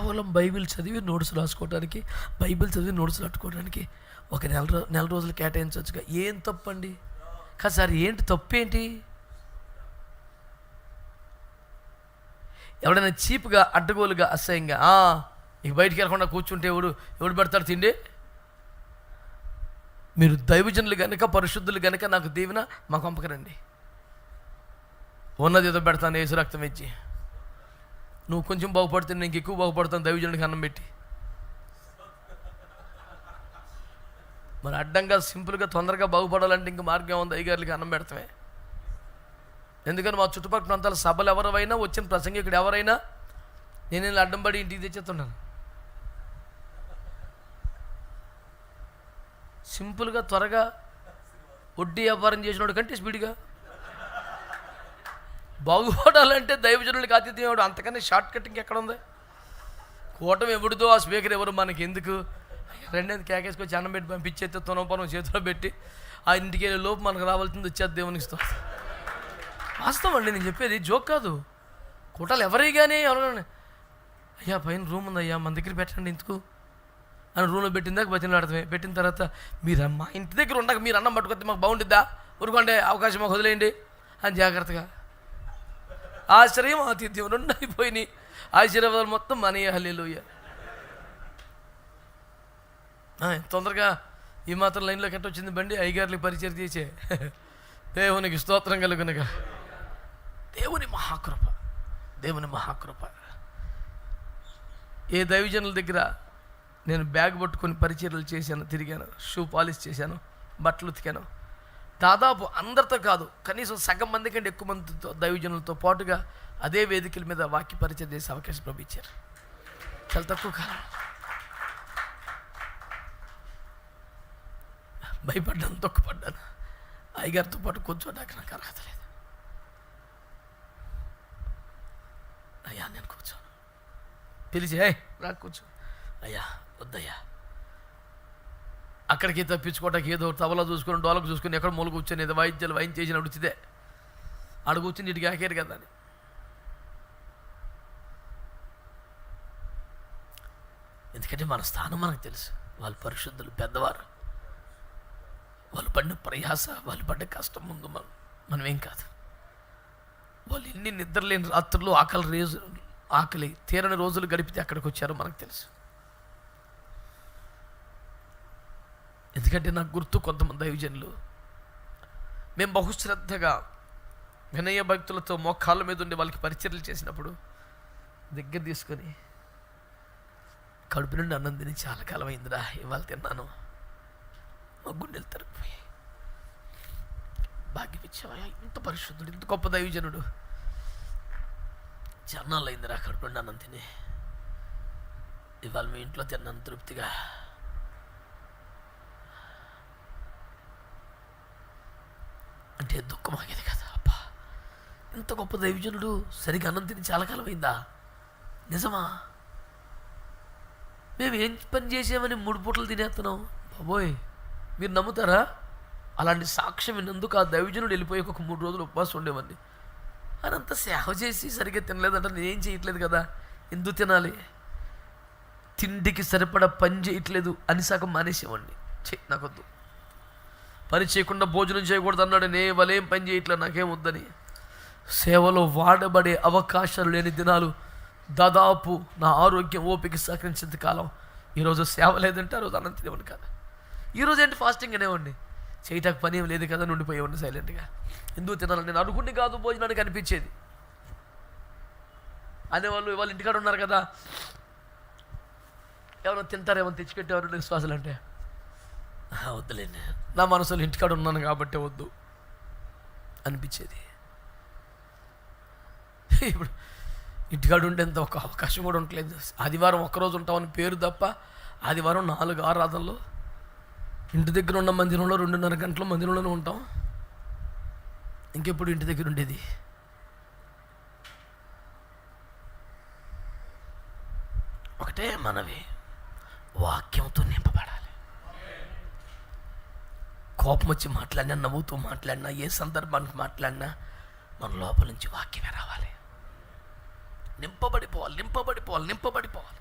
కేవలం బైబిల్ చదివి నోట్స్ రాసుకోవడానికి బైబిల్ చదివి నోట్స్ రాసుకోవడానికి ఒక నెల రో నెల రోజులు కేటాయించవచ్చుగా. ఏం తప్పండి? కాదు సార్ ఏంటి తప్పు ఏంటి ఎవడైనా చీప్గా అడ్డగోలుగా అసహ్యంగా ఇక బయటికి వెళ్ళకుండా కూర్చుంటే ఎవడు ఎవడు పెడతాడు తిండి? మీరు దైవజనులు కనుక పరిశుద్ధులు కనుక నాకు దీవెన మా కొంపకరండి ఉన్నది ఏదో పెడతాను ఏసు రక్తం ఇచ్చి. నువ్వు కొంచెం బాగుపడితే నీకు ఎక్కువ బాగుపడతాను దైవజనుడికి అన్నం పెట్టి. మరి అడ్డంగా సింపుల్గా తొందరగా బాగుపడాలంటే ఇంక మార్గం ఉంది అయ్యగారికి అన్నం పెడతామే. ఎందుకని మా చుట్టుపక్కల ప్రాంతాల సభలు ఎవరైనా వచ్చిన ప్రసంగికుడు ఎవరైనా నేను ఇలా అడ్డం పడి ఇంటికి తెచ్చేస్తున్నాను సింపుల్గా త్వరగా వడ్డీ వ్యాపారం చేసినోడు కంటే స్పీడ్గా. బాగుపడాలంటే దైవజనులకి ఆతిథ్యం ఇవ్వడం అంతకన్నా షార్ట్ కట్ ఇంకెక్కడ ఉంది కూటమి ఎవడిదో ఆ స్పీకర్ ఎవరు? మనకి ఎందుకు? రెండేది కేకేసుకొచ్చి అన్నం పెట్టి పంపించేస్తే తునపనం చేతిలో పెట్టి ఆ ఇంటికి వెళ్ళే లోపు మనకు రావాల్సింది వచ్చేది దేవునికి ఇస్తాం వాస్తవం అండి నేను చెప్పేది జోక్ కాదు. కూటాలు ఎవరి కానీ ఎవరైనా అయ్యా పైన రూమ్ ఉంది అయ్యా మన దగ్గర పెట్టండి ఎందుకు? అని రూమ్లో పెట్టిన దాకా బతిలాడతామే పెట్టిన తర్వాత మీరు మా ఇంటి దగ్గర ఉండక మీరు అన్నం పట్టుకొస్తే మాకు బాగుంటుందా? ఊరుకోండి అవకాశం మాకు వదిలేయండి. అని జాగ్రత్తగా ఆశ్చర్యం ఆతిథ్యం రెండు అయిపోయినాయి ఆశీర్వాదాలు మొత్తం మన హల్లేలుయ్య తొందరగా ఈ మాత్రం లైన్లో కట్టొచ్చింది బండి అయ్యగారికి పరిచయం చేసే. దేవునికి స్తోత్రం కలుగునగా. దేవుని మహాకృప దేవుని మహాకృప. ఏ దైవజనుల దగ్గర నేను బ్యాగ్ పట్టుకొని పరిచర్లు చేశాను తిరిగాను షూ పాలిష్ చేశాను బట్టలు ఉతికాను దాదాపు అందరితో కాదు కనీసం సగం మంది కంటే ఎక్కువ మందితో దైవజనులతో పాటుగా అదే వేదికల మీద వాక్య పరిచయం చేసే అవకాశం పంపించారు చాలా తక్కువ కాలం. భయపడ్డాను తొక్కుపడ్డాను. అయ్యగారితో పాటు కూర్చోడానికి నాకు అర్హత లేదు. అయ్యా నేను కూర్చోను. పిలిచి "ఏయ్, రా కూర్చో. అయ్యా వద్దయ్యా. అక్కడికి తప్పించుకోవటానికి ఏదో తబలా చూసుకుని డోలకు చూసుకొని ఎక్కడ మూల కూర్చొని ఏదో వాయిద్యాలు వాయిన్ చేసిన ఉడిచిదే ఆడ కూర్చుని ఇటుకి ఆకేరు కదా అని. ఎందుకంటే మన స్థానం మనకు తెలుసు. వాళ్ళు పరిశుద్ధులు పెద్దవారు. వాళ్ళు పడిన ప్రయాస వాళ్ళు పడ్డ కష్టం ముందు మనం మనమేం కాదు. వాళ్ళు ఎన్ని నిద్రలేని రాత్రులు ఆకలి రేజు ఆకలి తీరని రోజులు గడిపితే అక్కడికి వచ్చారో మనకు తెలుసు. ఎందుకంటే నాకు గుర్తు కొంతమంది దైవజనులు. మేము బహుశ్రద్ధగా వినయ భక్తులతో మోకాళ్ళ మీద ఉండి వాళ్ళకి పరిచర్లు చేసినప్పుడు దగ్గర తీసుకొని కడుపు నుండి అన్నం తిని చాలా కాలం అయిందిరా ఇవాళ తిన్నాను. మా గుండెలు తరిగిపోయి భాగ్యం ఇచ్చావా? ఇంత పరిశుద్ధుడు ఇంత గొప్ప దైవజనుడు. చన్నాళ్ళు అయిందిరా కడుపు నుండి అన్నం తిని. ఇవాళ మీ ఇంట్లో తిన్నాను తృప్తిగా. అంటే దుఃఖమాగేది కదా అబ్బా. ఇంత గొప్ప దైవజనుడు సరిగ్గా అన్నం తిని చాలా కాలమైందా? నిజమా? మేము ఏం పని చేసామని మూడు పూటలు తినేస్తున్నాం. బాబోయ్ మీరు నమ్ముతారా? అలాంటి సాక్ష్యం విన్నందుకు ఆ దైవజనుడు వెళ్ళిపోయి ఒక మూడు రోజులు ఉపవాసం ఉండేవాడిని. అని అంత సేవ చేసి సరిగ్గా తినలేదంటే నేనేం చేయట్లేదు కదా ఎందుకు తినాలి? తిండికి సరిపడా పని చేయట్లేదు అని సగం మానేసేవాడిని. చే నాకొద్దు. పని చేయకుండా భోజనం చేయకూడదు అన్నాడు. నే వలేం పని చేయట్లేదు నాకేం వద్దని. సేవలో వాడబడే అవకాశాలు లేని దినాలు దాదాపు నా ఆరోగ్యం ఓపిక సహకరించేంత కాలం. ఈరోజు సేవ లేదంటే ఆ రోజు అన్నం తినేవాడిని కాదు. ఈరోజు ఏంటి ఫాస్టింగ్ అనేవాడిని? చేయటానికి పని ఏం లేదు కదా ఉండిపోయేవాడిని సైలెంట్గా ఎందుకు తినాలని? నేను అనుకుని కాదు భోజనానికి అనిపించేది. అనేవాళ్ళు వాళ్ళు ఇంటికాడ ఉన్నారు కదా. ఎవరో తింటారేమో తెచ్చిపెట్టేవారు శ్వాసలు అంటే వద్దులేండి. నా మనసులో ఇంటికాడ ఉన్నాను కాబట్టి వద్దు. అనిపించేది. ఇప్పుడు ఇంటికాడ ఉండేంత ఒక అవకాశం కూడా ఉండట్లేదు. ఆదివారం ఒక్కరోజు ఉంటామని పేరు తప్ప ఆదివారం నాలుగు ఆరాధనలు. ఇంటి దగ్గర ఉన్న మందిరంలో రెండున్నర గంటల మందిరంలోనే ఉంటాం. ఇంకెప్పుడు ఇంటి దగ్గర ఉండేది? ఒకటే మనవి. వాక్యంతో నింపబడాలి. కోపం వచ్చి మాట్లాడినా నవ్వుతూ మాట్లాడినా ఏ సందర్భానికి మాట్లాడినా మన లోపల నుంచి వాక్యమే రావాలి. నింపబడిపోవాలి నింపబడిపోవాలి నింపబడిపోవాలి.